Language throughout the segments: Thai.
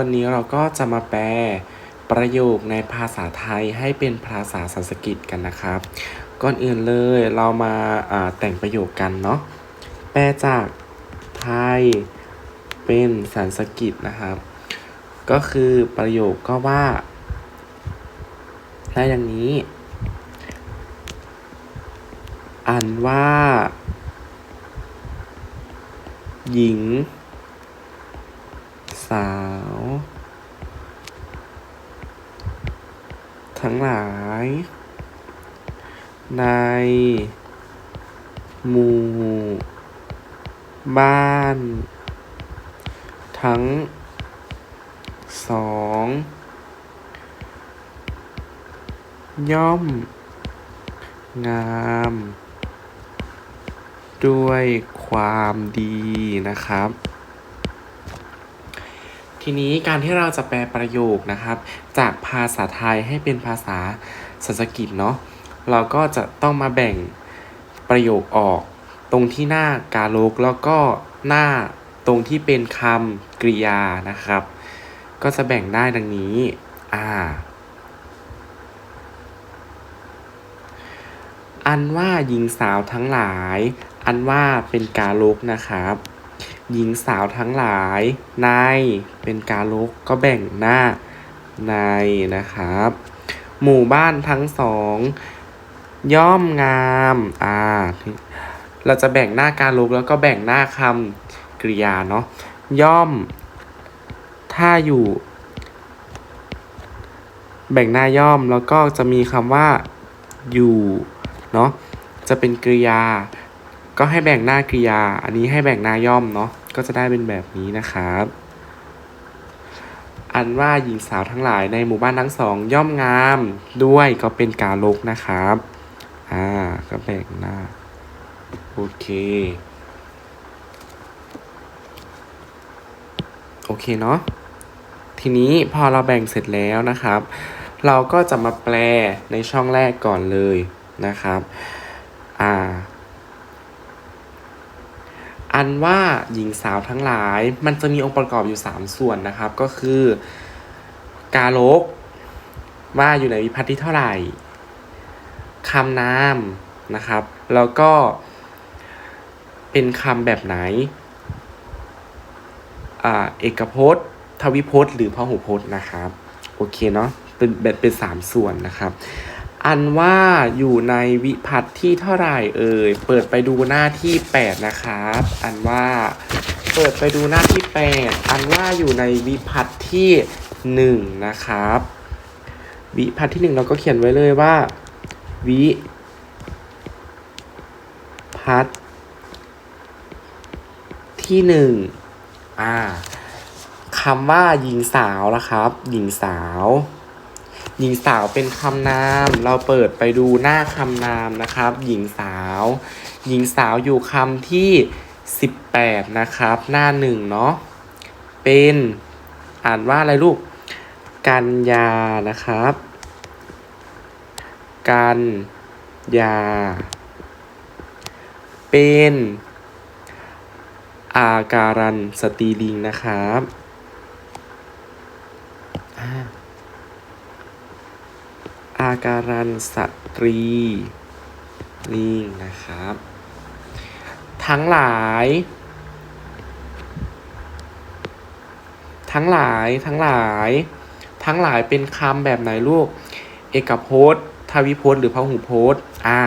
วันนี้เราก็จะมาแปลประโยคในภาษาไทยให้เป็นภาษาสันสกฤตกันนะครับ ก่อนอื่นเลยเรามาแต่งประโยคกันเนาะแปลจากไทยเป็นสันสกฤตนะครับ ก็คือประโยคก็ว่าได้อย่างนี้ อันว่า หญิง สาว ทั้งหลาย ใน หมู่ บ้าน ทั้งสองย่อม งาม ด้วยความดีนะครับ ทีนี้การที่เราจะแปลประโยคนะครับ จากภาษาไทยให้เป็นภาษาสันสกฤตเนาะเราก็จะต้องมาแบ่งประโยคออก ตรงที่หน้ากาโลกแล้วก็หน้าตรงที่เป็นคำกริยานะครับ ก็จะแบ่งได้ดังนี้ อ่า อันว่าหญิงสาวทั้งหลาย อันว่าเป็นกาลกนะครับ หญิงสาวทั้งหลาย ในเป็นกาลกก็แบ่งหน้าในนะครับ หมู่บ้านทั้งสอง ย่อมงามอ่าเราจะแบ่งหน้าการลกแล้วก็แบ่งหน้าคำกริยาเนาะย่อม ถ้าอยู่ แบ่งหน้าย่อมแล้วก็จะมีคำว่าอยู่เนาะจะเป็นกริยา ก็ให้แบ่งหน้ากริยา อันนี้ให้แบ่งหน้าย่อมเนาะ ก็จะได้เป็นแบบนี้นะครับ อันว่าหญิงสาวทั้งหลายในหมู่บ้านทั้งสองย่อมงามด้วยก็เป็นกาลกนะครับ อ่า ก็แบ่งหน้า โอเค โอเคเนาะ ทีนี้พอเราแบ่งเสร็จแล้วนะครับ เราก็จะมาแปลในช่องแรกก่อนเลยนะครับ อ่า อันว่าหญิงสาวทั้งหลายมันจะมีองค์ประกอบอยู่ 3 ส่วนนะครับ ก็คือ กาลกว่าอยู่ในวิพัตที่เท่าไหร่คำนามนะครับ แล้วก็เป็นคำแบบไหนอ่าเอกพจน์ ทวิพจน์ หรือพหูพจน์นะครับ โอเคเนาะเป็นแบบเป็นสามส่วนนะครับ อันว่าอยู่ในวิพัตน์ที่เท่าไหร่เอ่ย เปิดไปดูหน้าที่ 8 นะครับ อันว่า เปิดไปดูหน้าที่ 8 อันว่าอยู่ในวิพัตน์ที่ 1 นะครับ วิพัตน์ที่ 1 เราก็เขียนไว้เลยว่า วิพัตน์ที่ 1 อ่าคำว่าหญิงสาวนะครับ หญิงสาว หญิงสาวเป็นคำนาม เราเปิดไปดูหน้าคำนามนะครับ หญิงสาว หญิงสาวอยู่คำที่ 18 นะครับ หน้าหนึ่งเนาะเป็นอ่านว่าอะไรลูก กันยานะครับ กันยาเป็นอาการันสตรีลิงนะครับ อาอาการันสตรีลิงนะครับ ทั้งหลาย ทั้งหลายทั้งหลาย ทั้งหลายเป็นคำแบบไหนลูก เอกพจน์ ทวิพจน์ หรือพหูพจน์ อ่า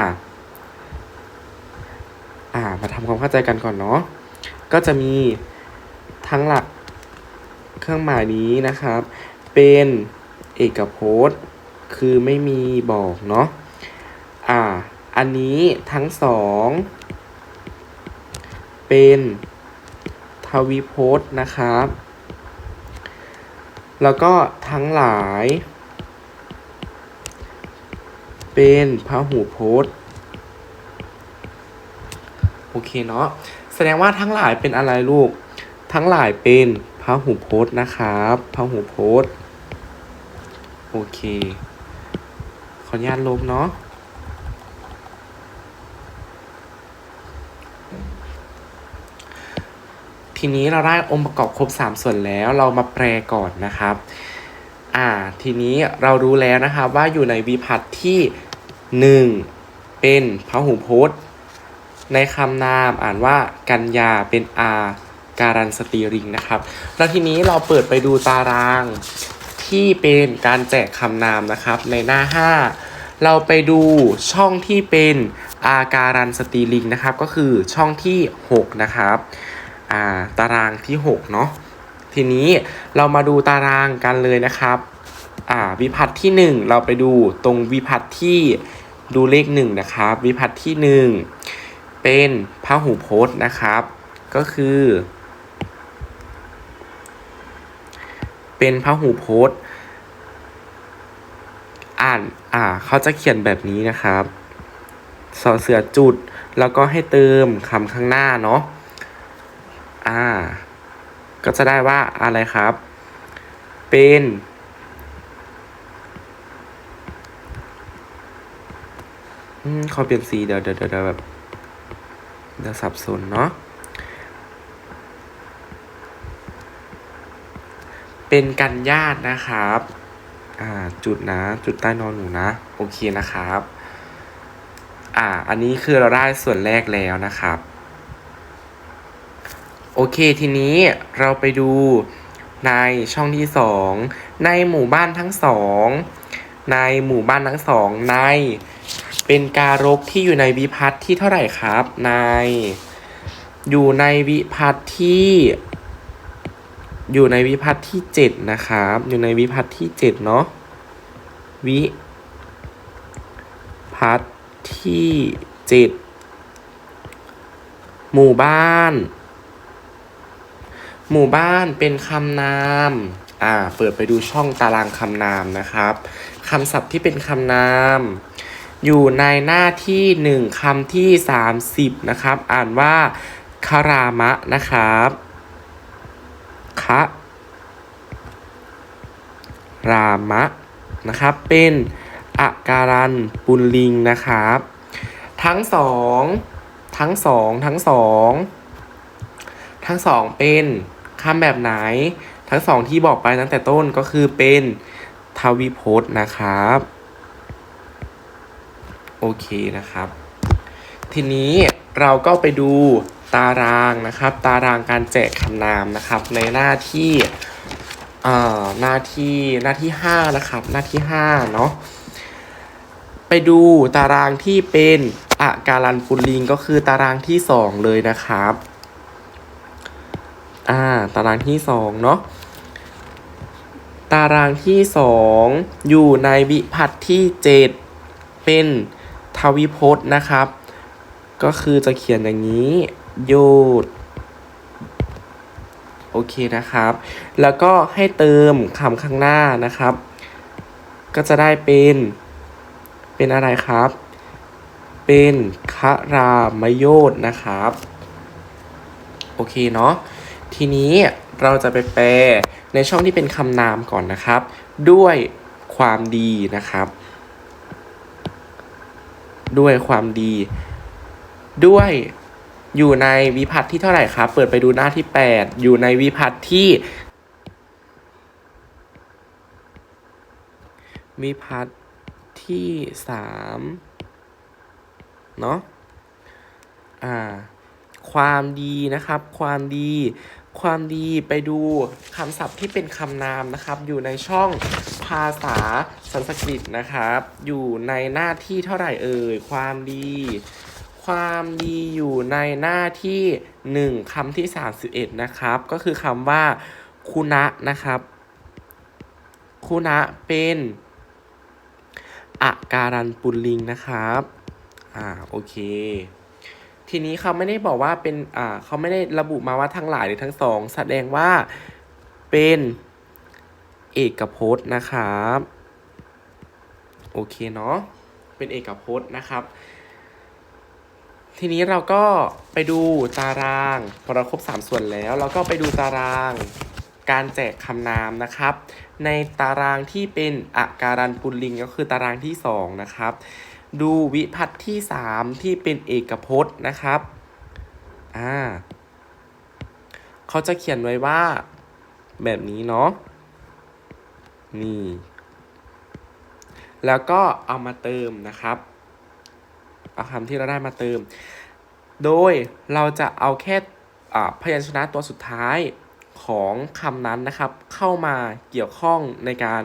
อ่า มาทำความเข้าใจกันก่อนเนาะ ก็จะมีทั้งหลักเครื่องหมายนี้นะครับ เป็นเอกพจน์ คือไม่มีบอกเนาะอ่า อันนี้ทั้งสองเป็นทวิพจน์นะครับ แล้วก็ทั้งหลาย เป็นพหูพจน์โอเคเนาะแสดงว่าทั้งหลายเป็นอะไรลูก ทั้งหลายเป็นพหูพจน์นะครับพหูพจน์โอเค ขออนุญาตลบเนาะทีนี้เราได้องค์ประกอบครบ 3 ส่วนแล้วเรามาแปลก่อนนะครับ อ่า ทีนี้เรารู้แล้วนะครับว่าอยู่ในวิพัตน์ที่ 1 เป็นพหูพจน์ ในคำนามอ่านว่ากัญญาเป็นอาการันสตรีริงนะครับ แล้วทีนี้เราเปิดไปดูตาราง ที่เป็นการแจกคำนามนะครับ ในหน้า 5 เราไปดูช่องที่เป็นอาการันสตรีลิงนะครับ ก็คือช่องที่ 6 นะครับอ่าตารางที่ 6 เนาะทีนี้เรามาดูตารางกันเลยนะครับอ่าวิพัตน์ที่ 1 เราไปดูตรงวิพัตน์ที่ดูเลข 1 นะครับ วิพัตน์ที่ 1 เป็นพหูพจน์นะครับ ก็คือ เป็นพหูพจน์ อ่านอ่าเขาจะเขียนแบบนี้นะครับสอเสือจุด แล้วก็ให้เติมคำข้างหน้าเนาะอ่า ก็จะได้ว่าอะไรครับ เป็นอืมขอเปลี่ยนสีเดี๋ยวเดี๋ยวเดี๋ยวเดี๋ยวแบบเดี๋ยวสับสนเนาะ เป็นกันญาตินะครับ อ่า จุดนะ จุดใต้นอนหนูนะ โอเคนะครับ อ่า อันนี้คือเราได้ส่วนแรกแล้วนะครับ โอเค ทีนี้เราไปดูในช่องที่สอง ในหมู่บ้านทั้งสอง ในหมู่บ้านทั้งสอง ใน เป็นการกที่อยู่ในวิพัตน์ที่เท่าไหร่ครับ ใน อยู่ในวิพัตน์ที่ อยู่ในวิพัตน์ที่เจ็ดนะครับ อยู่ในวิพัตน์ที่เจ็ดเนาะ วิพัตน์ที่เจ็ดหมู่บ้าน หมู่บ้านเป็นคำนาม อ่า เปิดไปดูช่องตารางคำนามนะครับ คำศัพท์ที่เป็นคำนาม อยู่ในหน้าที่หนึ่งคำที่สามสิบนะครับ อ่านว่าคารามะนะครับ คะรามะนะครับ เป็นอาการันปุลลิงนะครับ ทั้งสองทั้งสองทั้งสองทั้งสองเป็นคำแบบไหน ทั้งสองที่บอกไปตั้งแต่ต้นก็คือเป็นทวิพจน์นะครับ โอเคนะครับ ทีนี้เราก็ไปดู ตารางนะครับ ตารางการแจกคำนามนะครับ ในหน้าที่เอ่อหน้าที่หน้าที่ห้านะครับ หน้าที่ห้าเนาะไปดูตารางที่เป็นอาการันปุลลิงก็คือตารางที่สองเลยนะครับอ่าตารางที่สองเนาะตารางที่สองอยู่ในวิพัตที่เจ็ดเป็นทวิพจน์นะครับ ก็คือจะเขียนอย่างนี้ โยดโอเคนะครับ แล้วก็ให้เติมคำข้างหน้านะครับ ก็จะได้เป็น เป็นอะไรครับ เป็นคารามโยดนะครับ โอเคเนาะ ทีนี้เราจะไปแปลในช่องที่เป็นคำนามก่อนนะครับ ด้วยความดีนะครับ ด้วยความดี ด้วย อยู่ในวิพัตน์ที่เท่าไหร่ครับ เปิดไปดูหน้าที่ 8 อยู่ในวิพัตน์ที่ วิพัตน์ที่สามเนาะอ่า ความดีนะครับ ความดี ความดีไปดูคำศัพท์ที่เป็นคำนามนะครับ อยู่ในช่องภาษาสันสกฤตนะครับ อยู่ในหน้าที่เท่าไหร่เอ่ย ความดี ความดีอยู่ในหน้าที่หนึ่งคำที่31นะครับ ก็คือคำว่า คุณะนะครับ คุณะเป็นอาการันปุลลิงนะครับ อ่า โอเค ทีนี้เขาไม่ได้บอกว่าเป็น อ่า เขาไม่ได้ระบุมาว่าทั้งหลายหรือทั้งสอง แสดงว่าเป็นเอกพจน์นะครับ โอเคเนาะ เป็นเอกพจน์นะครับ ทีนี้เราก็ไปดูตารางพอเราครบ 3 ส่วนแล้ว เราก็ไปดูตารางการแจกคำนามนะครับ ในตารางที่เป็นอาการันปุลลิงก็คือตารางที่ 2 นะครับ ดูวิพัตที่ 3 ที่เป็นเอกพจน์นะครับอ่าเขาจะเขียนไว้ว่าแบบนี้เนาะนี่ แล้วก็เอามาเติมนะครับ เอาคำที่เราได้มาเติม โดยเราจะเอาแค่พยัญชนะตัวสุดท้ายของคำนั้นนะครับ เข้ามาเกี่ยวข้องในการ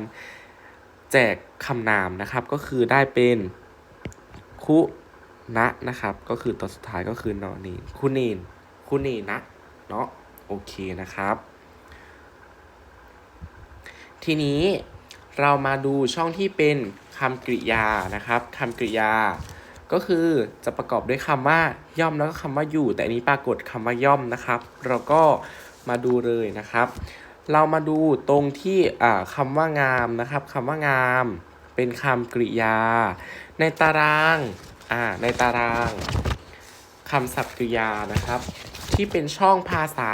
แจกคำนามนะครับ ก็คือได้เป็นคุนะนะครับ ก็คือตัวสุดท้ายก็คือนอนีนคุเนนคุเนนะเนาะโอเคนะครับ ทีนี้เรามาดูช่องที่เป็นคำกริยานะครับคำกริยา ก็คือจะประกอบด้วยคำว่าย่อมแล้วก็คำว่าอยู่ แต่อันนี้ปรากฏคำว่าย่อมนะครับ เราก็มาดูเลยนะครับ เรามาดูตรงที่อ่าคำว่างามนะครับคำว่างาม เป็นคำกริยา ในตารางอ่าในตารางคำศัพท์กริยานะครับ ที่เป็นช่องภาษา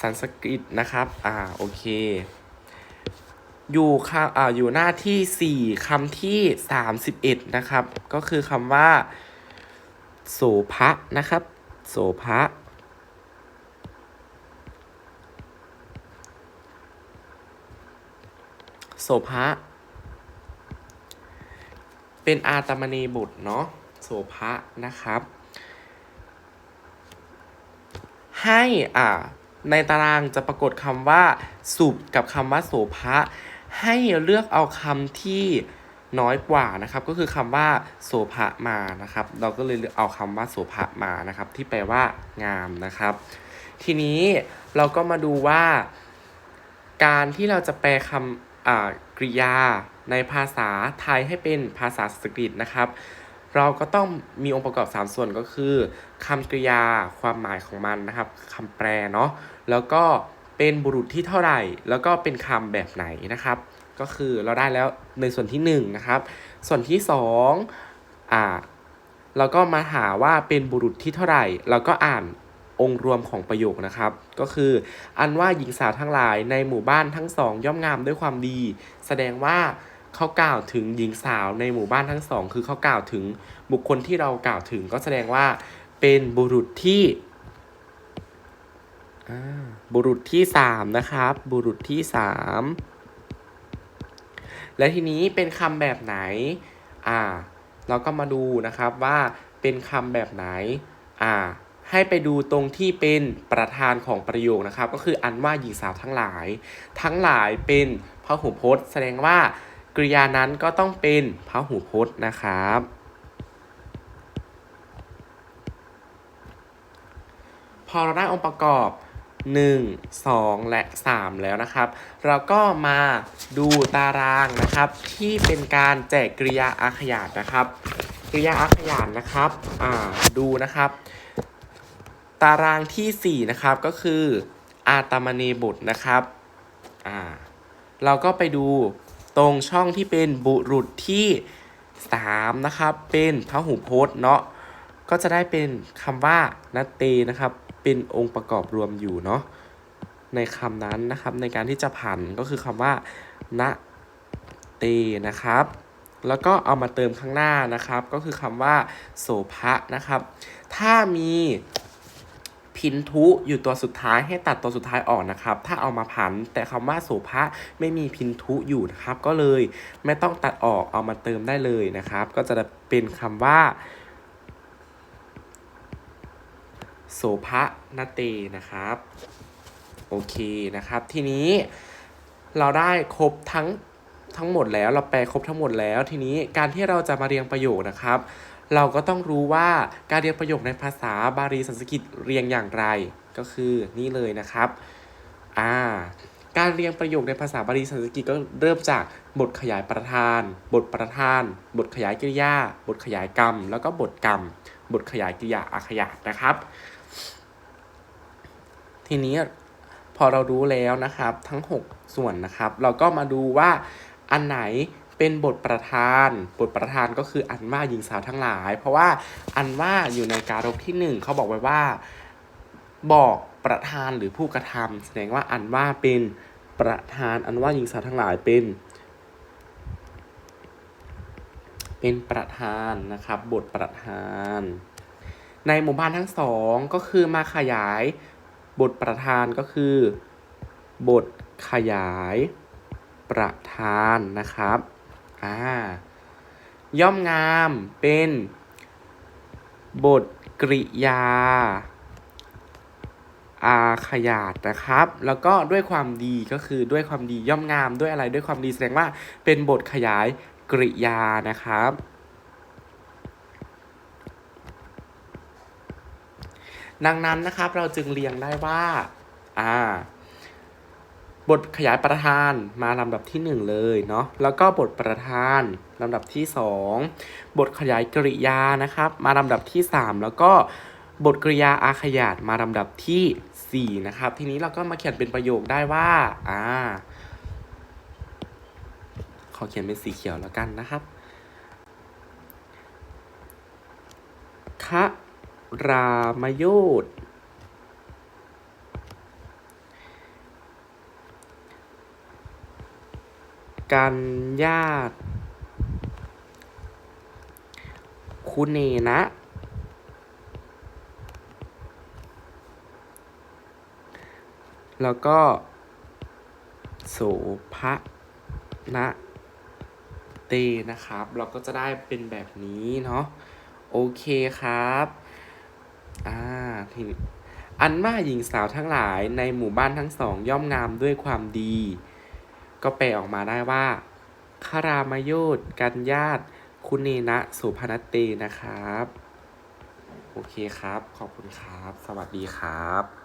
สันสกฤตนะครับอ่าโอเค อยู่คำอ่าอยู่หน้าที่ 4คำที่ 31 นะครับ ก็คือคำว่า โสภะนะครับ โสภะโสภะเป็นอาตมณีบุตรเนาะโสภะนะครับ ให้อ่าในตารางจะปรากฏคำว่าสุบกับคำว่าโสภะ ให้เลือกเอาคำที่น้อยกว่านะครับ ก็คือคำว่าโสภะมานะครับ เราก็เลยเลือกเอาคำว่าโสภะมานะครับ ที่แปลว่างามนะครับ ทีนี้เราก็มาดูว่า การที่เราจะแปลคำอ่ากริยาในภาษาไทยให้เป็นภาษาสันสกฤตนะครับ เราก็ต้องมีองค์ประกอบ 3 ส่วนก็คือคำกริยาความหมายของมันนะครับคำแปลเนาะแล้วก็ เป็นบุรุษที่เท่าไหร่ แล้วก็เป็นคำแบบไหนนะครับ ก็คือเราได้แล้วในส่วนที่1นะครับ ส่วนที่2อ่าเราก็มาหาว่าเป็นบุรุษที่เท่าไหร่เราก็อ่านองค์รวมของประโยคนะครับ ก็คืออันว่าหญิงสาวทั้งหลายในหมู่บ้านทั้งสองย่อมงามด้วยความดี แสดงว่าเขากล่าวถึงหญิงสาวในหมู่บ้านทั้งสอง คือเขากล่าวถึงบุคคลที่เรากล่าวถึง ก็แสดงว่าเป็นบุรุษที่ บุรุษที่สามนะครับ บุรุษที่สามและทีนี้เป็นคำแบบไหน อ่า เราก็มาดูนะครับว่าเป็นคำแบบไหน อ่า ให้ไปดูตรงที่เป็นประธานของประโยคนะครับ ก็คืออันว่าหญิงสาวทั้งหลาย ทั้งหลายเป็นพหูพจน์ แสดงว่ากริยานั้นก็ต้องเป็นพหูพจน์นะครับ พอเราได้องค์ประกอบ 1 2 และ 3 แล้วนะครับ เราก็มาดูตารางนะครับ ที่เป็นการแจกกริยาอาขยานนะครับกริยาอาขยานนะครับอ่าดูนะครับ ตารางทีสี่4 นะครับก็คืออาตมณีบุตรนะครับอ่าเราก็ไปดูตรงช่องที่เป็นบุรุษที่ 3 นะครับ เป็นพหูพจน์เนาะก็จะได้เป็นคำว่านัตเตนะครับ เป็นองค์ประกอบรวมอยู่เนาะในคำนั้นนะครับในการที่จะผันก็คือคำว่าณเตนะครับ แล้วก็เอามาเติมข้างหน้านะครับ ก็คือคำว่า โสภะนะครับ ถ้ามีพินทุอยู่ตัวสุดท้ายให้ตัดตัวสุดท้ายออกนะครับ ถ้าเอามาผัน แต่คำว่าโสภะไม่มีพินทุอยู่นะครับ ก็เลยไม่ต้องตัดออกเอามาเติมได้เลยนะครับ ก็จะเป็นคำว่า โสภะนเตนะครับ โอเคนะครับ ทีนี้เราได้ครบทั้งทั้งหมดแล้วเราแปลครบทั้งหมดแล้ว ทีนี้การที่เราจะมาเรียงประโยคนะครับ เราก็ต้องรู้ว่าการเรียงประโยคในภาษาบาลีสันสกฤตเรียงอย่างไรก็คือนี่เลยนะครับอ่าการเรียงประโยคในภาษาบาลีสันสกฤตก็เริ่มจากบทขยายประธาน บทประธาน บทขยายกริยา บทขยายกรรม แล้วก็บทกรรม บทขยายกริยาอาขยานะครับ ทีนี้พอเรารู้แล้วนะครับทั้ง 6 ส่วนนะครับ เราก็มาดูว่าอันไหนเป็นบทประธาน บทประธานก็คืออันว่าหญิงสาวทั้งหลาย เพราะว่าอันว่าอยู่ในการกที่ 1เขาบอกไว้ว่าบอกประธานหรือผู้กระทำแสดงว่าอันว่าเป็นประธานอันว่าหญิงสาวทั้งหลายเป็น เป็นประธานนะครับ บทประธาน ในหมู่บ้านทั้งสองก็คือมาขยาย บทประธานก็คือ บทขยายประธานนะครับอ่าย่อมงามเป็นบทกริยา อาขยาดนะครับ แล้วก็ด้วยความดีก็คือด้วยความดีย่อมงามด้วยอะไรด้วยความดีแสดงว่าเป็นบทขยายกริยานะครับ ดังนั้นนะครับเราจึงเรียงได้ว่าอ่าบทขยายประธานมาลำดับที่หนึ่งเลยเนาะ แล้วก็บทประธานลำดับที่สองบทขยายกริยานะครับ มาลำดับที่สามแล้วก็บทกริยาอาขยาดมาลำดับที่สี่นะครับ ทีนี้เราก็มาเขียนเป็นประโยคได้ว่า อ่า ขอเขียนเป็นสีเขียวแล้วกันนะครับคะ รามโยธกันญาติ คุณเนนะ แล้วก็โสภะนะเตนะครับ เราก็จะได้เป็นแบบนี้เนาะ โอเคครับ อ่าทีนี้อันว่าหญิงสาวทั้งหลายในหมู่บ้านทั้งสองย่อมงามด้วยความดี ก็แปลออกมาได้ว่าคารามโยธกันญาติคุณเนนะสุพนัตเตนะครับ โอเคครับ ขอบคุณครับ สวัสดีครับ